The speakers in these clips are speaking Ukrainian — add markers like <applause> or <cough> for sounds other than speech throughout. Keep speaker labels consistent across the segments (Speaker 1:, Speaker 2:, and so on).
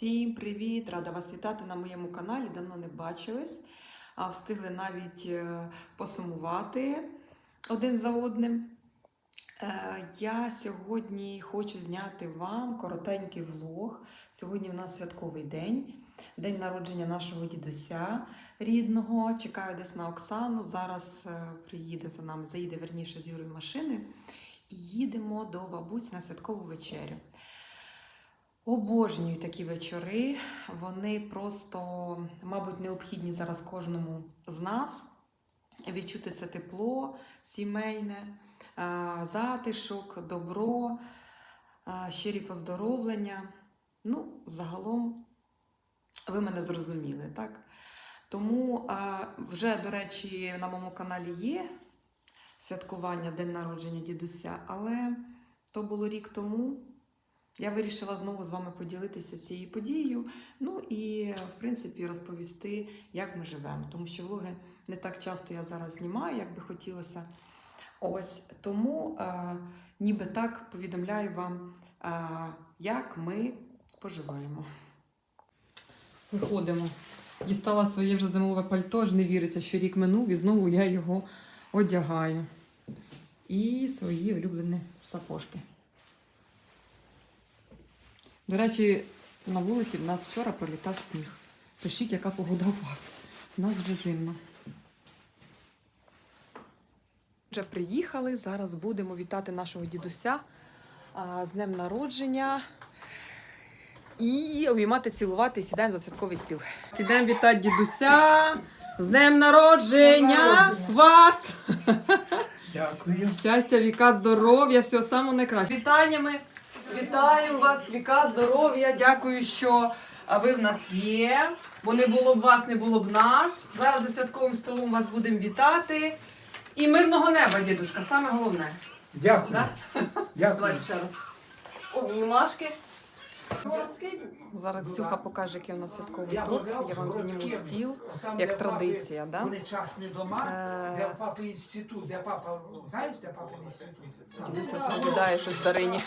Speaker 1: Всім привіт! Рада вас вітати на моєму каналі. Давно не бачились, а встигли навіть е, посумувати один за одним. Е, Я сьогодні хочу зняти вам коротенький влог. Сьогодні в нас святковий день, день народження нашого дідуся рідного. Чекаю десь на Оксану. Зараз е, приїде за нами, заїде верніше з Юрою машиною. І їдемо до бабусі на святкову вечерю. Обожнюю такі вечори. Вони просто, мабуть, необхідні зараз кожному з нас. Відчути це тепло сімейне, затишок, добро, щирі поздоровлення. Ну, загалом, ви мене зрозуміли, так? Тому вже, до речі, на моєму каналі є святкування День народження дідуся, але то було рік тому. Я вирішила знову з вами поділитися цією подією. Ну і, в принципі, розповісти, як ми живемо. Тому що влоги не так часто я зараз знімаю, як би хотілося. Ось тому е, ніби так повідомляю вам, е, як ми поживаємо. Виходимо. Дістала своє вже зимове пальто, аж не віриться, що рік минув і знову я його одягаю. І свої улюблені сапожки. До речі, на вулиці в нас вчора пролітав сніг. Пишіть, яка погода у вас. У нас вже зимно. Вже приїхали. Зараз будемо вітати нашого дідуся а, з днем народження. І обіймати, цілувати і сідаємо за святковий стіл. Ідемо вітати дідуся. З днем народження вас!
Speaker 2: Дякую.
Speaker 1: Щастя, віка, здоров'я, всього самого найкраще. Вітаннями, вітаємо вас, віка, здоров'я. Дякую, що ви в нас є. Бо не було б вас, не було б нас. Зараз за святковим столом вас будемо вітати. І мирного неба, дідушка, саме головне.
Speaker 2: Дякую.
Speaker 1: Да?
Speaker 2: Дякую.
Speaker 1: Давайте ще раз. Обнімашки. Зараз Ксюха покаже, який у нас святковий торт. Я вам зніму стіл, як традиція. Да?
Speaker 2: Вони частні дома,
Speaker 1: Е.
Speaker 2: де папа інститут, де папа, ну, знаєш, де папа інститут?
Speaker 1: Дідусь розповідає щось Дарині.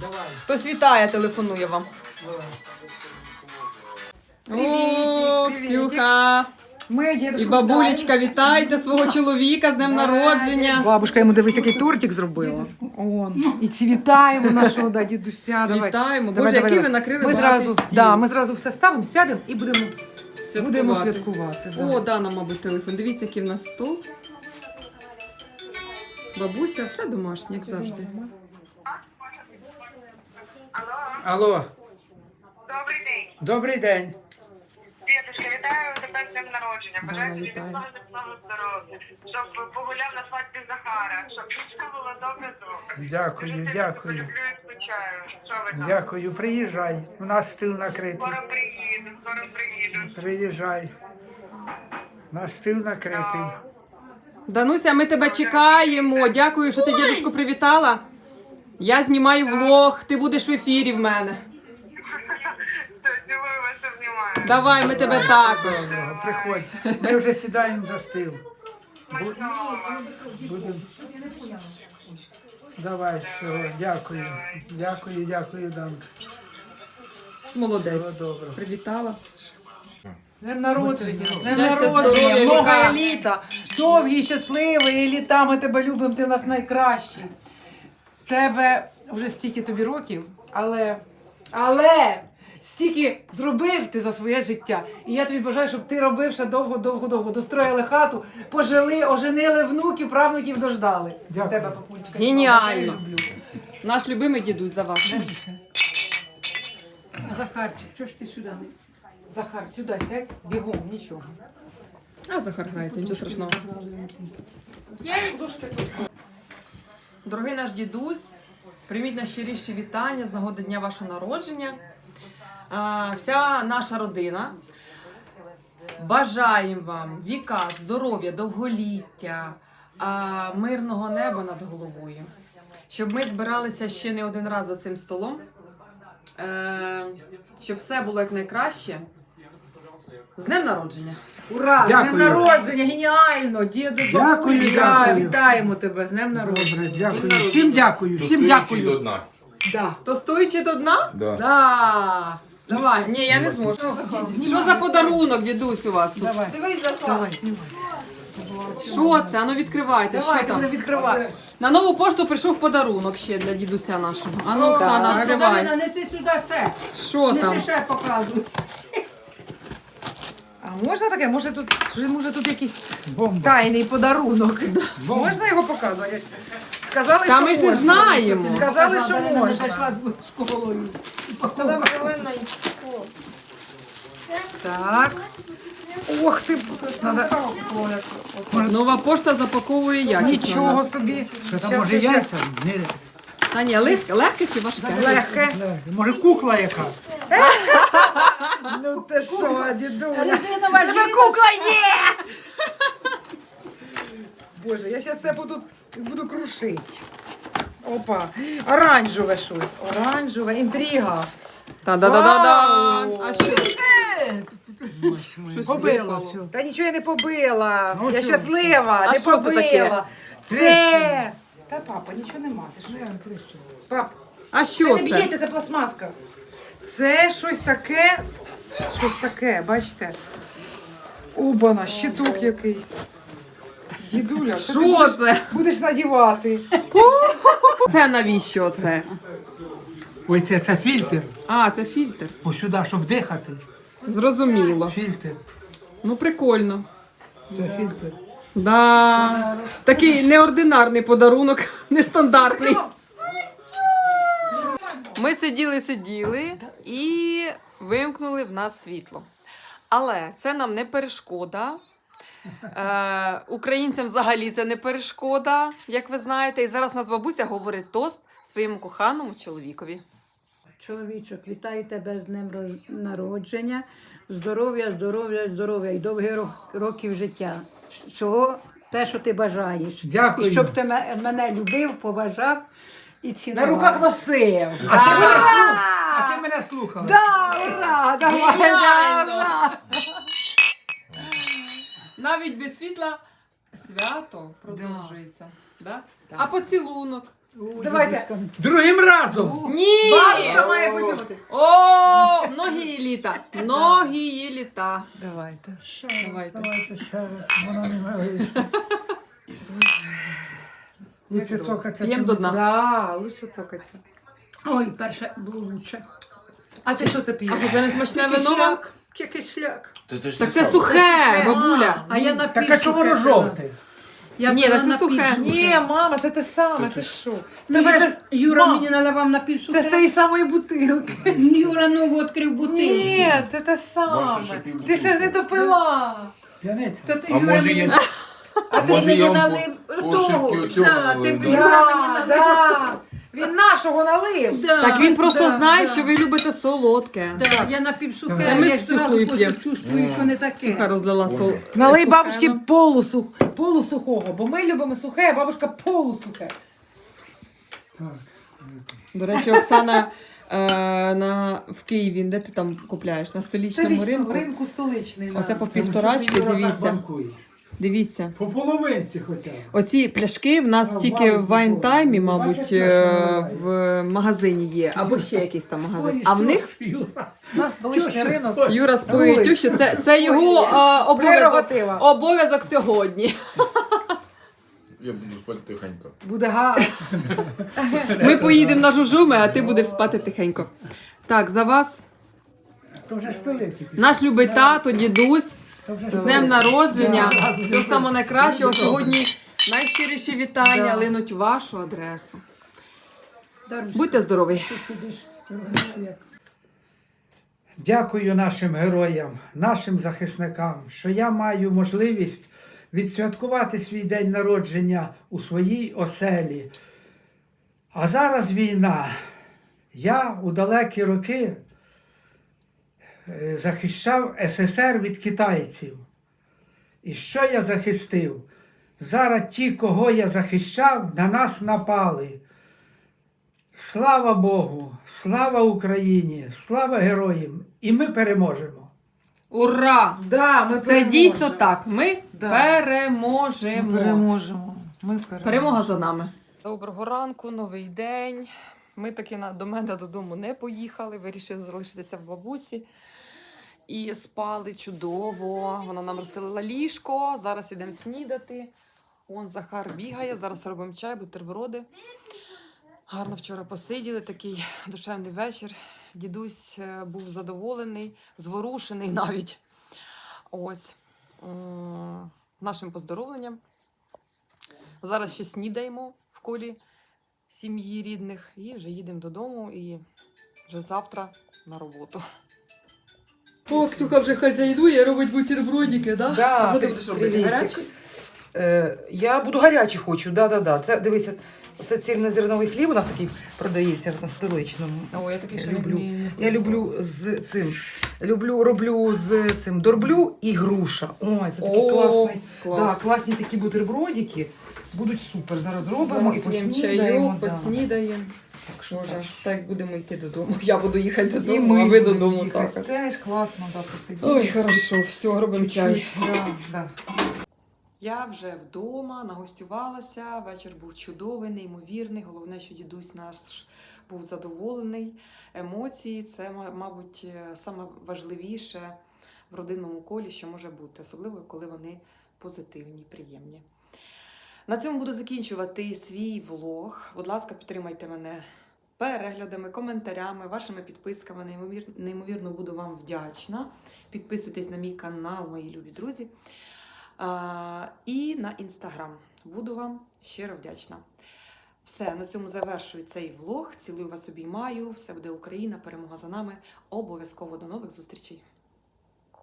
Speaker 2: Давай,
Speaker 1: Хтось вітає, телефонує вам. О,
Speaker 3: Привітик,
Speaker 1: Ксюха!
Speaker 3: Ми дідушку
Speaker 1: І бабулечка, вітайте свого чоловіка з днем народження.
Speaker 3: Бабушка йому дивись, який тортик зробила. Он. І ці вітаємо нашого да, дідуся. Давай.
Speaker 1: Вітаємо.
Speaker 3: Давай,
Speaker 1: Боже,
Speaker 3: давай,
Speaker 1: який ви
Speaker 3: давай.
Speaker 1: накрили
Speaker 3: Ми зразу,
Speaker 1: стіл.
Speaker 3: да, ми зразу все ставимо, сядемо і будемо
Speaker 1: Святкувати.
Speaker 3: будемо святкувати. Да.
Speaker 1: О, Дана, мабуть, телефон. Дивіться, який в нас стол. Бабуся, все домашнє, як завжди.
Speaker 4: Алло,
Speaker 2: Алло,
Speaker 4: добрий день.
Speaker 2: добрий день.
Speaker 4: Дідушка, вітаю тебе з днем народження. Бажаю тобі міцного міцного здоров'я, щоб погуляв на свадьбі Захара, щоб все було добре добре.
Speaker 2: Дякую,
Speaker 4: Дуже
Speaker 2: дякую.
Speaker 4: люблю і скучаю. Що ви там?
Speaker 2: Дякую, приїжджай. У нас стіл накритий.
Speaker 4: Скоро приїду, скоро приїду.
Speaker 2: Приїжджай. У нас стіл накритий.
Speaker 1: Дануся, ми тебе чекаємо. Дякую, що ти дідушку привітала. Я знімаю влог, ти будеш в ефірі в мене.
Speaker 4: Цілую вас обнімаю.
Speaker 1: Давай, ми тебе також.
Speaker 2: Доброго, Приходь. Ми вже сідаємо за стіл.
Speaker 4: Смачного вам.
Speaker 2: Будемо. Давай, все, дякую. Дякую, дякую, Данка.
Speaker 1: Молодець.
Speaker 2: Всього доброго.
Speaker 1: Привітала.
Speaker 3: Днем народження, днем
Speaker 1: Щастя, здоров'я,
Speaker 3: народження, много
Speaker 1: віка.
Speaker 3: літа, довгі, щасливі літа, ми тебе любимо, ти в нас найкращий. Тебе вже стільки тобі років, але, але стільки зробив ти за своє життя. І я тобі бажаю, щоб ти робив ще довго, довго, довго. Достроїли хату, пожили, оженили внуків, правнуків дождали.
Speaker 2: Дякую.
Speaker 3: Тебе, папулечка.
Speaker 1: Геніально.
Speaker 3: люблю.
Speaker 1: Наш любимий дідусь за вас.
Speaker 3: Захарчик, чого ж ти сюди не? Захар, сюди сядь, бігом, нічого.
Speaker 1: А Захар грається, нічого страшного.
Speaker 3: Я дошки тут.
Speaker 1: Дорогий наш дідусь, прийміть найщиріші вітання з нагоди дня вашого народження. Вся наша родина. Бажаємо вам віка, здоров'я, довголіття, мирного неба над головою. Щоб ми збиралися ще не один раз за цим столом, е, щоб все було якнайкраще. З днем народження!
Speaker 3: Ура! З
Speaker 2: Дякую.
Speaker 3: днем народження! Геніально! Діду,
Speaker 2: Дякую,
Speaker 3: бабуля,
Speaker 2: дякую.
Speaker 3: Вітаємо тебе з днем народження.
Speaker 2: Добре, дякую. Всім дякую, всім
Speaker 5: До
Speaker 2: дякую.
Speaker 5: дна.
Speaker 3: Да.
Speaker 1: То стоїчи до дна?
Speaker 5: Да.
Speaker 3: Да. Давай.
Speaker 1: Ні, я не зможу. Що за подарунок, дідусь, у вас тут?
Speaker 3: Давай. Давай, знімай.
Speaker 1: Що це? Ану відкривайте.
Speaker 3: Давай,
Speaker 1: що там?
Speaker 3: будемо відкривати.
Speaker 1: На нову пошту прийшов подарунок ще для дідуся нашого. Ану, Оксана, відкривай.
Speaker 2: Неси сюди ще.
Speaker 1: Що там?
Speaker 2: Неси ще показуй.
Speaker 3: А можна таке? Може тут, може тут якийсь
Speaker 2: Бомба.
Speaker 3: тайний подарунок? Можна його показувати? Сказали,
Speaker 1: Та
Speaker 3: що
Speaker 1: ми ж не
Speaker 3: можна.
Speaker 1: знаємо.
Speaker 3: Сказали, що
Speaker 2: Дарина не
Speaker 3: можна.
Speaker 2: зайшла з колою.
Speaker 3: Так. Ох ти, надо...
Speaker 1: Нова пошта запаковує якісно.
Speaker 3: Нічого собі.
Speaker 2: Що там
Speaker 3: Щас,
Speaker 2: може
Speaker 3: щас,
Speaker 2: яйця? Не,
Speaker 1: Та ні, легке, легке чи важке?
Speaker 3: Легке.
Speaker 2: Може кукла яка?
Speaker 3: Ну ти що, дідуля?
Speaker 2: Резинова
Speaker 3: Тебе кукла є! Боже, я зараз це буду, буду крушити. Опа, оранжеве щось. Оранжеве, інтрига.
Speaker 1: Та-да-да-да-да. А що? Щось
Speaker 2: Побила
Speaker 1: випало.
Speaker 3: Та нічого я не побила.
Speaker 2: Ну,
Speaker 3: я
Speaker 2: чого?
Speaker 3: щаслива,
Speaker 1: А
Speaker 3: не
Speaker 1: що це
Speaker 3: побила.
Speaker 1: таке?
Speaker 3: Це. Та папа, нічого нема. Ти що? Пап,
Speaker 1: А
Speaker 3: це
Speaker 1: що
Speaker 3: не
Speaker 1: це?
Speaker 3: б'ється, це пластмаска. Це щось таке. Щось таке, бачите? Обана, щиток якийсь. Дідуля, це ти
Speaker 1: Що
Speaker 3: будеш,
Speaker 1: це?
Speaker 3: будеш надівати.
Speaker 1: Це навіщо це?
Speaker 2: Ой, це, це фільтр.
Speaker 1: А, це фільтр.
Speaker 2: Ось сюди, щоб дихати.
Speaker 1: Зрозуміло.
Speaker 2: Фільтр.
Speaker 1: Ну, прикольно.
Speaker 2: Це фільтр.
Speaker 1: Да. Такий неординарний подарунок, <laughs> нестандартний. Ми сиділи, сиділи і вимкнули в нас світло. Але це нам не перешкода. Е, українцям взагалі це не перешкода, як ви знаєте. І зараз нас бабуся говорить тост своєму коханому чоловікові.
Speaker 6: Чоловічок, вітаю тебе з днем народження. Здоров'я, здоров'я, здоров'я і довгих років життя. Чого те, що ти бажаєш.
Speaker 2: Дякую.
Speaker 6: І щоб ти мене любив, поважав і
Speaker 3: На руках носив.
Speaker 2: А ти мене слухав. А ти мене слухала.
Speaker 3: Да, ура! Давай, да,
Speaker 1: Геніально!
Speaker 3: ура!
Speaker 1: Навіть без світла свято продовжується. Да? А поцілунок?
Speaker 3: Давайте.
Speaker 2: Другим разом.
Speaker 1: Ні!
Speaker 3: Бабушка має потягнути.
Speaker 1: О, многі літа. Многі літа.
Speaker 3: Давайте.
Speaker 1: Давайте.
Speaker 2: Давайте ще раз. Вона не вийшла. Лучше цокатися.
Speaker 1: П'єм
Speaker 2: чим
Speaker 1: до дна.
Speaker 3: Да, лучше цокаться.
Speaker 6: Ой, перше було лучше.
Speaker 3: А ти що це
Speaker 1: А
Speaker 3: п'єш?
Speaker 1: що це не смачне вино? вам?
Speaker 6: Кисляк, чи.
Speaker 1: Так це сухе, бабуля.
Speaker 6: А я на
Speaker 2: Так а чому воно жовте?
Speaker 6: Я
Speaker 1: Ні,
Speaker 6: пила
Speaker 1: так це
Speaker 6: на
Speaker 1: сухе.
Speaker 6: пів
Speaker 3: Ні, мама, це те саме, ти що?
Speaker 6: Ну,
Speaker 3: Тебе
Speaker 6: я
Speaker 3: те-
Speaker 6: ж- Юра мені наливав на пів
Speaker 3: Це з тієї самої бутилки.
Speaker 6: Юра нову відкрив бутилку.
Speaker 3: Ні, це те саме.
Speaker 5: пів
Speaker 3: Ти ще ж не
Speaker 5: бутилки.
Speaker 3: допила.
Speaker 2: П'яниця.
Speaker 6: То ти
Speaker 5: А
Speaker 6: Юра
Speaker 5: може
Speaker 6: мені
Speaker 5: є- А
Speaker 6: ти
Speaker 5: може
Speaker 6: мені
Speaker 5: я вам
Speaker 6: налив
Speaker 5: по-
Speaker 6: того.
Speaker 5: оцього
Speaker 6: Да,
Speaker 5: налив,
Speaker 6: ти
Speaker 5: да?
Speaker 6: Юра мені
Speaker 3: Да,
Speaker 6: налив.
Speaker 3: да. Він нашого налив.
Speaker 6: Да,
Speaker 1: Так він просто
Speaker 6: да,
Speaker 1: знає,
Speaker 6: да.
Speaker 1: що ви любите солодке.
Speaker 6: Да, я напівсухе,
Speaker 2: Давай.
Speaker 1: Ми
Speaker 6: я
Speaker 1: з сухою
Speaker 6: потім
Speaker 1: п'ємо.
Speaker 6: чувствую, що не таке.
Speaker 1: Суха розлила сол.
Speaker 3: Налий
Speaker 1: сухе,
Speaker 3: бабушки
Speaker 1: ну.
Speaker 3: полусух, полусухого, бо ми любимо сухе, а бабушка полусухе.
Speaker 2: Так.
Speaker 1: До речі, Оксана е, на, в Києві, де ти там купляєш? На столічному
Speaker 3: Столичному
Speaker 1: ринку.
Speaker 3: ринку столичний.
Speaker 1: Оце
Speaker 3: да.
Speaker 1: по
Speaker 2: Тому що
Speaker 1: півторачки,
Speaker 2: ти, Юра, так
Speaker 1: дивіться. Дивіться.
Speaker 2: По половинці хоча б.
Speaker 1: Оці пляшки в нас
Speaker 2: А,
Speaker 1: тільки в Вайнтаймі,
Speaker 2: прикольно.
Speaker 1: мабуть,
Speaker 2: Бачиш,
Speaker 1: е, в магазині є, або ще якийсь там магазин. А в них
Speaker 3: У нас столичний
Speaker 2: Що
Speaker 3: ринок.
Speaker 1: Юра споє що це, це його е, обов'язок,
Speaker 3: Прерогатива.
Speaker 1: обов'язок сьогодні.
Speaker 5: Я буду спати тихенько.
Speaker 3: Буде гарно.
Speaker 1: Ми поїдемо на жужуми, а ти будеш спати тихенько. Так, за вас
Speaker 2: То вже ж пили тільки.
Speaker 1: наш любий тато, дідусь. З днем народження.
Speaker 2: Зробили.
Speaker 1: самого найкращого. Сьогодні найщиріші вітання
Speaker 3: Да.
Speaker 1: линуть в вашу адресу. Будьте здорові!
Speaker 2: Дякую нашим героям, нашим захисникам, що я маю можливість відсвяткувати свій день народження у своїй оселі. А зараз війна. Я у далекі роки захищав СССР від китайців. І що я захистив? Зараз ті, кого я захищав, на нас напали. Слава Богу, слава Україні, слава героям! І ми переможемо.
Speaker 1: Ура!
Speaker 3: Да, ми
Speaker 1: Це
Speaker 3: переможемо.
Speaker 1: дійсно так. Ми
Speaker 3: Да.
Speaker 1: переможемо.
Speaker 3: Ми переможемо. Ми переможемо.
Speaker 1: Перемога за нами. Доброго ранку, новий день. Ми таки на, до мене додому не поїхали, вирішили залишитися в бабусі. І спали чудово. Вона нам розстелила ліжко. Зараз ідемо снідати. Он Захар бігає, зараз робимо чай, бутерброди. Гарно вчора посиділи, такий душевний вечір. Дідусь е, був задоволений, зворушений навіть. Ось нашим поздоровленням. Зараз ще снідаємо в колі сім'ї рідних і вже їдемо додому і вже завтра на роботу. О, Ксюха вже хазяйнує, робить бутербродики, да?
Speaker 3: Да,
Speaker 1: а що ти будеш робити?
Speaker 3: привітик.
Speaker 1: Гарячі?
Speaker 3: Е, я буду гарячі хочу, да, да, да. Це дивися, це цільнозерновий хліб у нас такий продається на столичному.
Speaker 1: О, я такий ще
Speaker 3: люблю.
Speaker 1: не, не
Speaker 3: Я люблю з цим. Люблю, роблю з цим дорблю і груша. Ой, це такий
Speaker 1: О,
Speaker 3: класний.
Speaker 1: клас.
Speaker 3: Да, класні такі бутербродики. Будуть супер. Зараз зробимо
Speaker 1: Зараз
Speaker 3: і
Speaker 1: п'ємо
Speaker 3: поснідаємо. да.
Speaker 1: поснідаємо.
Speaker 3: Так що
Speaker 1: Боже,
Speaker 3: так.
Speaker 1: так будемо йти додому. Я буду їхати
Speaker 3: І
Speaker 1: додому,
Speaker 3: ми
Speaker 1: а ви додому
Speaker 3: їхати.
Speaker 1: так.
Speaker 3: Теж класно, да, посидіти.
Speaker 1: Ой, хорошо, все, робимо чай.
Speaker 3: Да, да.
Speaker 1: Я вже вдома, нагостювалася, вечір був чудовий, неймовірний. Головне, що дідусь наш був задоволений. Емоції це, мабуть, е, саме важливіше в родинному колі, що може бути, особливо коли вони позитивні, приємні. На цьому буду закінчувати свій влог. Будь ласка, підтримайте мене переглядами, коментарями, вашими підписками. Неймовір... Неймовірно буду вам вдячна. Підписуйтесь на мій канал, мої любі друзі. А, і на інстаграм. Буду вам щиро вдячна. Все, на цьому завершую цей влог. Цілую вас обіймаю. Все буде Україна, перемога за нами. Обов'язково до нових зустрічей.